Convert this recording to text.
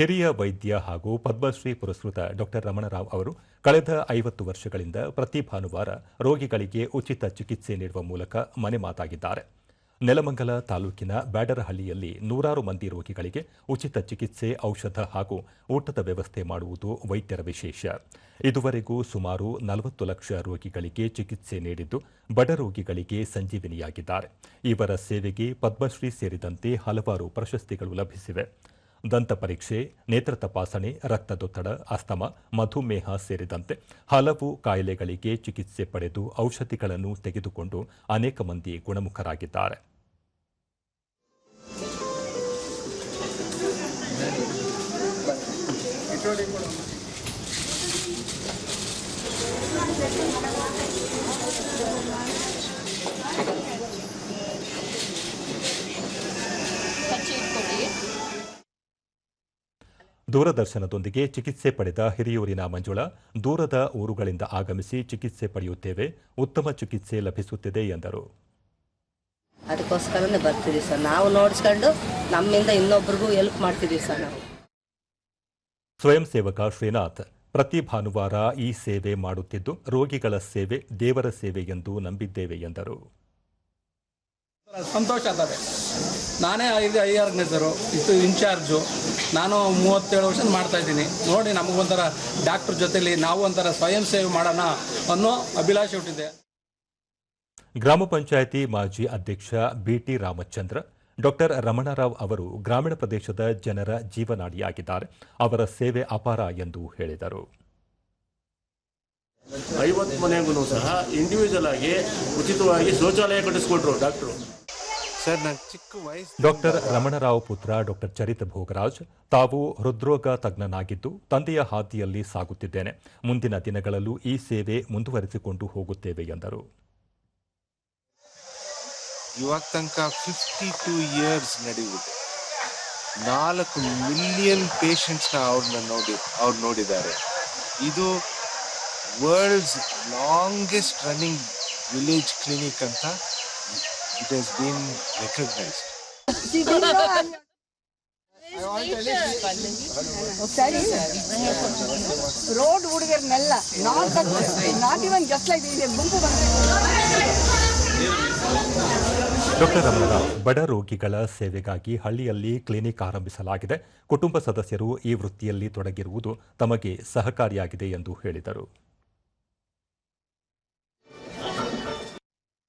ಹಿರಿಯ ವೈದ್ಯ ಹಾಗೂ ಪದ್ಮಶ್ರೀ ಪುರಸ್ಕೃತ ಡಾಕ್ಟರ್ ರಮಣರಾವ್ ಅವರು ಕಳೆದ ಐವತ್ತು ವರ್ಷಗಳಿಂದ ಪ್ರತಿ ಭಾನುವಾರ ರೋಗಿಗಳಿಗೆ ಉಚಿತ ಚಿಕಿತ್ಸೆ ನೀಡುವ ಮೂಲಕ ಮನೆ ಮಾತಾಗಿದ್ದಾರೆ. ನೆಲಮಂಗಲ ತಾಲೂಕಿನ ಬ್ಯಾಡರಹಳ್ಳಿಯಲ್ಲಿ ನೂರಾರು ಮಂದಿ ರೋಗಿಗಳಿಗೆ ಉಚಿತ ಚಿಕಿತ್ಸೆ, ಔಷಧ ಹಾಗೂ ಊಟದ ವ್ಯವಸ್ಥೆ ಮಾಡುವುದು ವೈದ್ಯರ ವಿಶೇಷ. ಇದುವರೆಗೂ ಸುಮಾರು ನಲವತ್ತು ಲಕ್ಷ ರೋಗಿಗಳಿಗೆ ಚಿಕಿತ್ಸೆ ನೀಡಿದ್ದು ಬಡ ರೋಗಿಗಳಿಗೆ ಸಂಜೀವಿನಿಯಾಗಿದ್ದಾರೆ. ಇವರ ಸೇವೆಗೆ ಪದ್ಮಶ್ರೀ ಸೇರಿದಂತೆ ಹಲವಾರು ಪ್ರಶಸ್ತಿಗಳು ಲಭಿಸಿವೆ. ದಂತ ಪರೀಕ್ಷೆ, ನೇತ್ರ ತಪಾಸಣೆ, ರಕ್ತದೊತ್ತಡ, ಅಸ್ತಮ, ಮಧುಮೇಹ ಸೇರಿದಂತೆ ಹಲವು ಕಾಯಿಲೆಗಳಿಗೆ ಚಿಕಿತ್ಸೆ ಪಡೆದು ಔಷಧಿಗಳನ್ನು ತೆಗೆದುಕೊಂಡು ಅನೇಕ ಮಂದಿ ಗುಣಮುಖರಾಗಿದ್ದಾರೆ. ದೂರದರ್ಶನದೊಂದಿಗೆ ಚಿಕಿತ್ಸೆ ಪಡೆದ ಹಿರಿಯೂರಿನ ಮಂಜುಳಾ ದೂರದ ಊರುಗಳಿಂದ ಆಗಮಿಸಿ ಚಿಕಿತ್ಸೆ ಪಡೆಯುತ್ತೇವೆ ಉತ್ತಮ ಚಿಕಿತ್ಸೆ ಲಭಿಸುತ್ತಿದೆ ಎಂದರು. ಅದಕ್ಕೋಸ್ಕರನೇ ಬರ್ತೀವಿ ಸರ್. ನಾವು ನೋಡಿಸ್ಕೊಂಡು ನಮ್ಮಿಂದ ಇನ್ನೊಬ್ರಿಗೂ ಹೆಲ್ಪ್ ಮಾಡ್ತಿದ್ದೀವಿ ಸರ್ ನಾವು. ಸ್ವಯಂ ಸೇವಕ ಶ್ರೀನಾಥ್ ಪ್ರತಿ ಭಾನುವಾರ ಈ ಸೇವೆ ಮಾಡುತ್ತಿದ್ದು ರೋಗಿಗಳ ಸೇವೆ ದೇವರ ಸೇವೆ ಎಂದು ನಂಬಿದ್ದೇವೆ ಎಂದರು. ಸಂತೋಷ ಆಗ್ತದೆ ನಾನೇ ಐದು ಐ ಆರ್ಗನೈಸರು ಇದು ಇನ್ಚಾರ್ಜು. ನಾನು ಮೂವತ್ತೇಳು ವರ್ಷ ಮಾಡ್ತಾ ಇದ್ದೀನಿ. ನೋಡಿ ನಮಗೊಂಥರ ಡಾಕ್ಟ್ರ್ ಜೊತೆಲಿ ನಾವು ಒಂಥರ ಸ್ವಯಂ ಸೇವೆ ಮಾಡೋಣ ಅನ್ನೋ ಅಭಿಲಾಷೆ ಹುಟ್ಟಿದೆ. ಗ್ರಾಮ ಪಂಚಾಯಿತಿ ಮಾಜಿ ಅಧ್ಯಕ್ಷ ಬಿಟಿ ರಾಮಚಂದ್ರ ಡಾಕ್ಟರ್ ರಮಣರಾವ್ ಅವರು ಗ್ರಾಮೀಣ ಪ್ರದೇಶದ ಜನರ ಜೀವನಾಡಿಯಾಗಿದ್ದಾರೆ. ಅವರ ಸೇವೆ ಅಪಾರ ಎಂದು ಹೇಳಿದರು. ಐವತ್ತು ಮನೆಗೂ ಸಹ ಇಂಡಿವಿಜುವಲ್ ಆಗಿ ಉಚಿತವಾಗಿ ಶೌಚಾಲಯ ಕಟ್ಟಿಸ್ಕೊಟ್ರು ಡಾಕ್ಟ್ರು. ಸರ್ ನಾನು ಚಿಕ್ಕ ವಯಸ್ಸು ಡಾಕ್ಟರ್ ರಮಣರಾವ್ ಪುತ್ರ ಡಾಕ್ಟರ್ ಚರಿತ್ ಭೋಗರಾಜ್ ತಾವು ಹೃದ್ರೋಗ ತಜ್ಞನಾಗಿದ್ದು ತಂದೆಯ ಹಾದಿಯಲ್ಲಿ ಸಾಗುತ್ತಿದ್ದೇನೆ. ಮುಂದಿನ ದಿನಗಳಲ್ಲೂ ಈ ಸೇವೆ ಮುಂದುವರೆಸಿಕೊಂಡು ಹೋಗುತ್ತೇವೆ ಎಂದರು. ಇವಾಗ ತನಕ ಫಿಫ್ಟಿ ಟೂ ಇಯರ್ಸ್ ನಡೆಯುತ್ತೆ ನಾಲ್ಕು ಮಿಲಿಯನ್ ಪೇಷಂಟ್ಸ್ನ ಅವ್ರನ್ನ ನೋಡಿ ಅವ್ರು ನೋಡಿದ್ದಾರೆ. ಇದು world's longest running village clinic ಅಂತ it has been recognised road ಹುಡುಗರನ್ನೆಲ್ಲ not not even just like ಗುಂಪು ಡಾಕ್ಟರ್ ರಮಣರಾವ್ ಬಡ ರೋಗಿಗಳ ಸೇವೆಗಾಗಿ ಹಳ್ಳಿಯಲ್ಲಿ ಕ್ಲಿನಿಕ್ ಆರಂಭಿಸಲಾಗಿದೆ. ಕುಟುಂಬ ಸದಸ್ಯರು ಈ ವೃತ್ತಿಯಲ್ಲಿ ತೊಡಗಿರುವುದು ತಮಗೆ ಸಹಕಾರಿಯಾಗಿದೆ ಎಂದು ಹೇಳಿದರು.